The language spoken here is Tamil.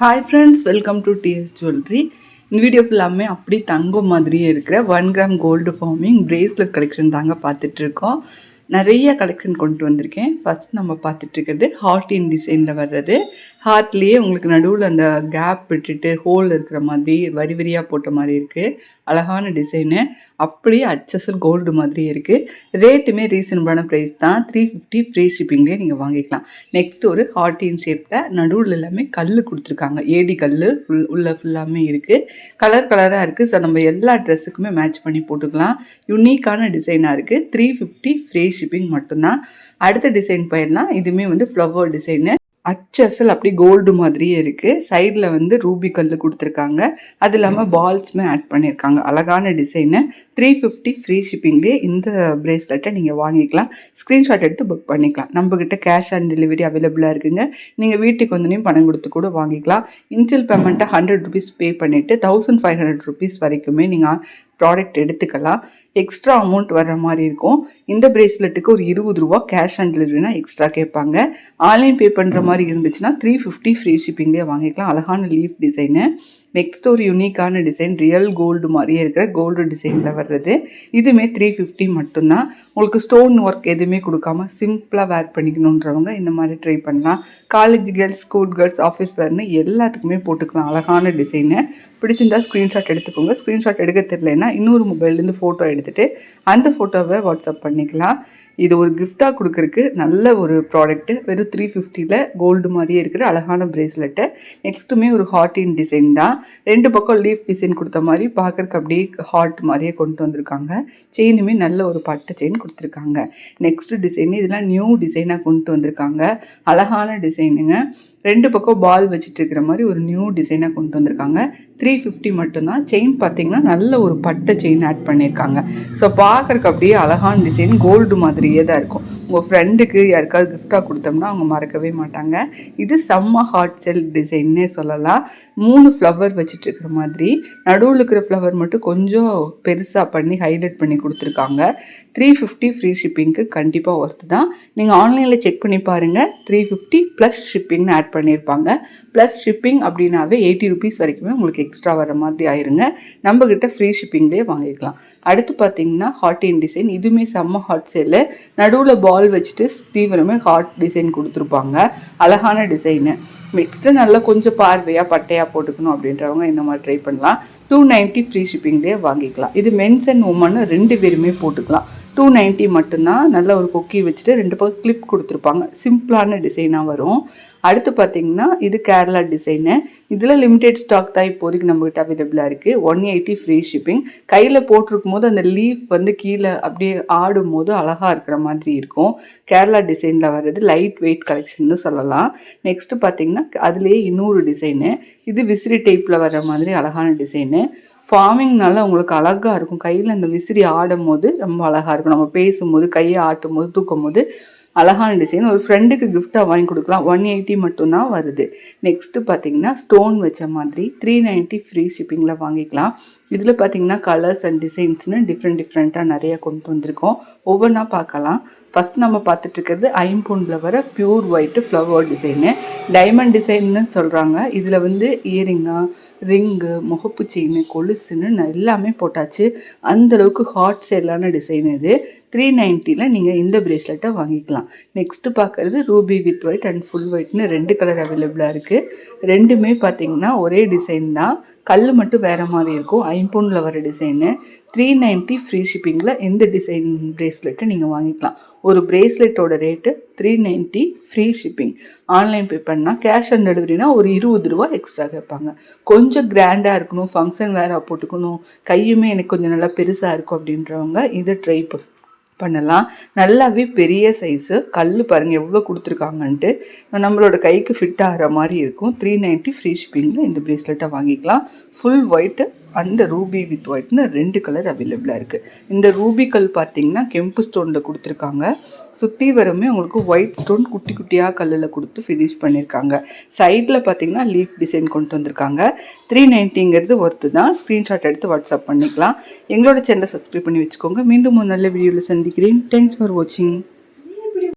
Hi friends welcome to DS jewellery இந்த வீடியோ ஃபுல்லாமே அப்படி தங்கம் மாதிரியே இருக்கிற one gram gold forming bracelet collection தாங்க பார்த்துட்ருக்கோம் நிறைய கலெக்ஷன் கொண்டு வந்திருக்கேன். ஃபஸ்ட் நம்ம பார்த்துட்ருக்கிறது ஹார்ட் இன் டிசைனில் வர்றது. ஹார்ட்லேயே உங்களுக்கு நடுவில் அந்த கேப் விட்டுட்டு ஹோல் இருக்கிற மாதிரி வரி வரியாக போட்ட மாதிரி இருக்குது அழகான டிசைனு அப்படியே அச்சசல் கோல்டு மாதிரி இருக்குது ரேட்டுமே ரீசனபிளான ப்ரைஸ் தான். த்ரீ ஃபிஃப்டி ஃப்ரீ ஷிப்பிங்லேயே நீங்கள் வாங்கிக்கலாம். நெக்ஸ்ட் ஒரு ஹார்ட் இன் ஷேப்பில் நடுவில் எல்லாமே கல் கொடுத்துருக்காங்க. ஏடி கல் ஃபுல் உள்ள ஃபுல்லாமே இருக்குது கலர் கலராக இருக்குது ஸோ நம்ம எல்லா ட்ரெஸ்ஸுக்குமே மேட்ச் பண்ணி போட்டுக்கலாம். யுனிக்கான டிசைனாக இருக்குது த்ரீ ஃபிஃப்டி ஃப்ரீ ஷிப்பிங் மட்டும்தான். அடுத்த டிசைன் போயிடலாம். இதுவுமே வந்து ஃப்ளவர் டிசைனு அச்சசல் அப்படி கோல்டு மாதிரியே இருக்குது சைடில் வந்து ரூபி கல் கொடுத்துருக்காங்க. அது இல்லாமல் பால்ஸுமே ஆட் பண்ணியிருக்காங்க. அழகான டிசைனு த்ரீ ஃபிஃப்டி ஃப்ரீ ஷிப்பிங்லேயே இந்த பிரேஸ்லெட்டை நீங்கள் வாங்கிக்கலாம். ஸ்க்ரீன்ஷாட் எடுத்து புக் பண்ணிக்கலாம். நம்மக்கிட்ட கேஷ் ஆன் டெலிவரி அவைலபிளாக இருக்குங்க. நீங்கள் வீட்டுக்கு வந்தோடனே பணம் கொடுத்து கூட வாங்கிக்கலாம். இன்சியல் பேமெண்ட்டை ஹண்ட்ரட் ருபீஸ் பே பண்ணிவிட்டு தௌசண்ட் ஃபைவ் ஹண்ட்ரட் ருபீஸ் வரைக்குமே நீங்கள் ப்ராடக்ட் எடுத்துக்கலாம். எக்ஸ்ட்ரா அமௌண்ட் வர்ற மாதிரி இருக்கும். இந்த பிரேஸ்லெட்டுக்கு ஒரு இருபது ரூபா கேஷ் ஆன் டெலிவரினா எக்ஸ்ட்ரா கேட்பாங்க. ஆன்லைன் பே பண்ணுற மாதிரி இருந்துச்சுன்னா த்ரீ ஃபிஃப்டி ஃப்ரீ ஷிப்பிங்லேயே வாங்கிக்கலாம். அழகான லீஃப் டிசைனு நெக்ஸ்ட் ஒரு யூனிக்கான டிசைன் ரியல் கோல்டு மாதிரியே இருக்கிற கோல்டு டிசைனில் வர்றது. இதுவுமே த்ரீ ஃபிஃப்டி மட்டும்தான். உங்களுக்கு ஸ்டோன் ஒர்க் எதுவுமே கொடுக்காம சிம்பிளாக வேர் பண்ணிக்கணுன்றவங்க இந்த மாதிரி ட்ரை பண்ணலாம். College girls school girls office வேர்னு எல்லாத்துக்குமே போட்டுக்கலாம். அழகான டிசைனு பிடிச்சிருந்தா ஸ்க்ரீன்ஷாட் எடுத்துக்கோங்க. ஸ்க்ரீன்ஷாட் எடுக்க தெரியலன்னா இன்னொரு மொபைல்லேருந்து ஃபோட்டோ எடுத்துகிட்டு அந்த ஃபோட்டோவை வாட்ஸ்அப் பண்ணிக்கலாம். இது ஒரு கிஃப்டாக கொடுக்குறக்கு நல்ல ஒரு ப்ராடக்ட்டு வெறும் த்ரீ ஃபிஃப்டியில் கோல்டு மாதிரியே இருக்கிற அழகான ப்ரேஸ்லெட்டை நெக்ஸ்ட்டுமே ஒரு ஹார்டின் டிசைன் தான். ரெண்டு பக்கம் லீஃப் டிசைன் கொடுத்த மாதிரி பார்க்குறக்கு அப்படியே ஹார்ட் மாதிரியே கொண்டு வந்திருக்காங்க. செயினுமே நல்ல ஒரு பட்டு செயின் கொடுத்துருக்காங்க. நெக்ஸ்ட் டிசைன் இதெல்லாம் நியூ டிசைனாக கொண்டு வந்திருக்காங்க. அழகான டிசைனுங்க ரெண்டு பக்கம் பால் வச்சுட்டு இருக்கிற மாதிரி ஒரு நியூ டிசைனாக கொண்டு வந்திருக்காங்க. த்ரீ ஃபிஃப்டி மட்டும்தான். செயின் பார்த்தீங்கன்னா நல்ல ஒரு பட்டை செயின் ஆட் பண்ணியிருக்காங்க. ஸோ பார்க்குறக்கு அப்படியே அழகான டிசைன் கோல்டு மாதிரியே தான் இருக்கும். உங்கள் ஃப்ரெண்டுக்கு யாருக்காவது கிஃப்டாக கொடுத்தோம்னா அவங்க மறக்கவே மாட்டாங்க. இது செம்ம ஹாட் செல் டிசைன்னே சொல்லலாம். மூணு ஃப்ளவர் வச்சுட்டு இருக்கிற மாதிரி. நடுவில் இருக்கிற ஃப்ளவர் மட்டும் கொஞ்சம் பெருசாக பண்ணி ஹைலைட் பண்ணி கொடுத்துருக்காங்க. த்ரீ ஃபிஃப்டி ஃப்ரீ ஷிப்பிங்க்கு கண்டிப்பாக ஒர்த்து தான். நீங்கள் ஆன்லைனில் செக் பண்ணி பாருங்கள் த்ரீ ஃபிஃப்டி ப்ளஸ் ஷிப்பிங்னு ஆட் பண்ணியிருப்பாங்க. ப்ளஸ் ஷிப்பிங் அப்படின்னாவே எயிட்டி ருபீஸ் வரைக்குமே உங்களுக்கு எக்ஸ்ட்ரா வர மாதிரி ஆயிருங்க. நம்மக்கிட்ட ஃப்ரீ ஷிப்பிங்லேயே வாங்கிக்கலாம். அடுத்து பார்த்தீங்கன்னா ஹாட் இன் டிசைன் இதுவுமே செம்ம ஹாட் சேலு நடுவில் பால் வச்சுட்டு தீவிரமே ஹாட் டிசைன் கொடுத்துருப்பாங்க. அழகான டிசைனு நெக்ஸ்ட்டு நல்லா கொஞ்சம் பார்வையாக பட்டையாக போட்டுக்கணும் அப்படின்றவங்க இந்த மாதிரி ட்ரை பண்ணலாம். டூ நைன்ட்டி ஃப்ரீ ஷிப்பிங்லேயே வாங்கிக்கலாம். இது மென்ஸ் அண்ட் உமன் ரெண்டு பேருமே போட்டுக்கலாம். டூ நைன்ட்டி மட்டும்தான் நல்ல ஒரு கொக்கி வச்சுட்டு ரெண்டு பக்கம் கிளிப் கொடுத்துருப்பாங்க. சிம்பிளான டிசைனாக வரும். அடுத்து பார்த்தீங்கன்னா இது கேரளா டிசைனு இதில் லிமிடெட் ஸ்டாக் தான் இப்போதைக்கு நம்மகிட்ட அவைலபிளாக இருக்குது ஒன் எயிட்டி ஃப்ரீ ஷிப்பிங் கையில் போட்டிருக்கும் போது அந்த லீஃப் வந்து கீழே அப்படியே ஆடும் போது அழகாக இருக்கிற மாதிரி இருக்கும். கேரளா டிசைனில் வர்றது லைட் வெயிட் கலெக்ஷன் சொல்லலாம். நெக்ஸ்ட்டு பார்த்தீங்கன்னா அதுலேயே இன்னொரு டிசைனு இது விசிறி டைப்பில் வர்ற மாதிரி அழகான டிசைனு ஃபார்மிங்னால உங்களுக்கு அழகாக இருக்கும். கையில் இந்த விசிறி ஆடும் போது ரொம்ப அழகாக இருக்கும். நம்ம பேசும்போது கையை ஆட்டும் போது தூக்கும் போது அழகான டிசைன் ஒரு ஃப்ரெண்டுக்கு கிஃப்டாக வாங்கி கொடுக்கலாம். ஒன் எயிட்டி மட்டும்தான் வருது. நெக்ஸ்ட்டு பார்த்தீங்கன்னா ஸ்டோன் வச்ச மாதிரி த்ரீ நைன்ட்டி ஃப்ரீ ஷிப்பிங்கில் வாங்கிக்கலாம். இதில் பார்த்தீங்கன்னா கலர்ஸ் அண்ட் டிசைன்ஸ்னு டிஃப்ரெண்ட் டிஃப்ரெண்ட்டாக நிறைய கொண்டு வந்திருக்கோம். ஒவ்வொன்றா பார்க்கலாம். ஃபஸ்ட் நம்ம பார்த்துட்டு இருக்கிறது ஐம்பூண்டில் வர pure white flower design diamond டிசைன்னு சொல்கிறாங்க இதில் வந்து இயரிங்காக ரிங்கு முகப்பு செயின் கொலுசுன்னு எல்லாமே போட்டாச்சு. அந்தளவுக்கு ஹாட் சேலான டிசைன் இது. த்ரீ நைன்ட்டியில் நீங்கள் இந்த ப்ரேஸ்லெட்டை வாங்கிக்கலாம். நெக்ஸ்ட்டு பார்க்குறது ruby with white and full ஒயிட்னு ரெண்டு கலர் அவைலபிளாக இருக்குது ரெண்டுமே பார்த்தீங்கன்னா ஒரே டிசைன் தான். கல் மட்டும் வேறு மாதிரி இருக்கும். ஐம்பொனில் வர டிசைனு த்ரீ நைன்ட்டி ஃப்ரீ ஷிப்பிங்கில் எந்த டிசைன் ப்ரேஸ்லெட்டை நீங்கள் வாங்கிக்கலாம். ஒரு ப்ரேஸ்லெட்டோட rate three ninety free shipping online pay பண்ணால் கேஷ் ஆன் டெலிவரினா ஒரு இருபது ரூபா எக்ஸ்ட்ரா கேட்பாங்க. கொஞ்சம் கிராண்டாக இருக்கணும். ஃபங்க்ஷன் வேறு போட்டுக்கணும். கையுமே எனக்கு கொஞ்சம் நல்லா பெருசாக இருக்கும் அப்படின்றவங்க இதை ட்ரை பண்ணலாம். நல்லாவே பெரிய சைஸு கல் பாருங்கள் எவ்வளோ கொடுத்துருக்காங்கன்ட்டு. நம்மளோட கைக்கு ஃபிட் ஆகிற மாதிரி இருக்கும். த்ரீ நைன்ட்டி ஃப்ரீ ஷிப்பிங்கில் இந்த ப்ரேஸ்லெட்டை வாங்கிக்கலாம். ஃபுல் ஒயிட்டு அந்த ரூபி வித் ஒயிட்னு ரெண்டு கலர் அவைலபிளாக இருக்குது இந்த ரூபி கல் பார்த்தீங்கன்னா கெம்பு ஸ்டோனில் கொடுத்துருக்காங்க. சுற்றி வரமே உங்களுக்கு ஒயிட் ஸ்டோன் குட்டி குட்டியாக கல்லில் கொடுத்து ஃபினிஷ் பண்ணியிருக்காங்க சைடில் பார்த்தீங்கன்னா லீஃப் டிசைன் கொண்டு வந்திருக்காங்க. த்ரீ நைன்ட்டிங்கிறது ஒர்த்து தான். ஸ்க்ரீன்ஷாட் எடுத்து வாட்ஸ்அப் பண்ணிக்கலாம். எங்களோட சேனலை சப்ஸ்கிரைப் பண்ணி வச்சுக்கோங்க. மீண்டும் ஒரு நல்ல வீடியோவில் சந்திக்கிறேன். தேங்க்ஸ் ஃபார் வாட்சிங்